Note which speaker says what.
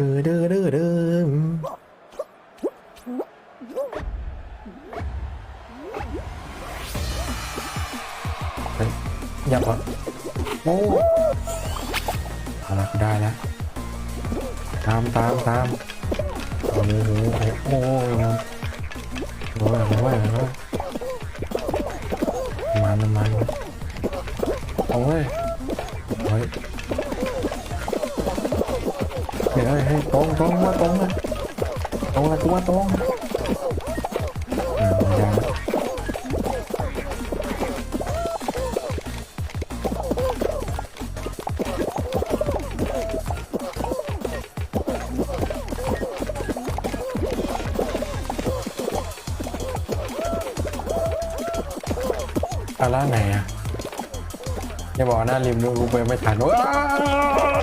Speaker 1: ดื้อดื้อดื้อดื้อเฮ้ยอย่าปะโอ้เอาละได้แล้วตามตามตามโอ้โหโอ้โหโอ้โหโอ้โหโอ้โหมันมันโอ้ยเฮ้ย ฮ้ยเฮ้ยเฮ้ยตรงตรงมาตรงมาตรงมากูว่าตรงอ่าไม่ได้ละเอาล่างไหนอะ อย่าบอกหน้าริมดูกูไปไม่ทันว้าว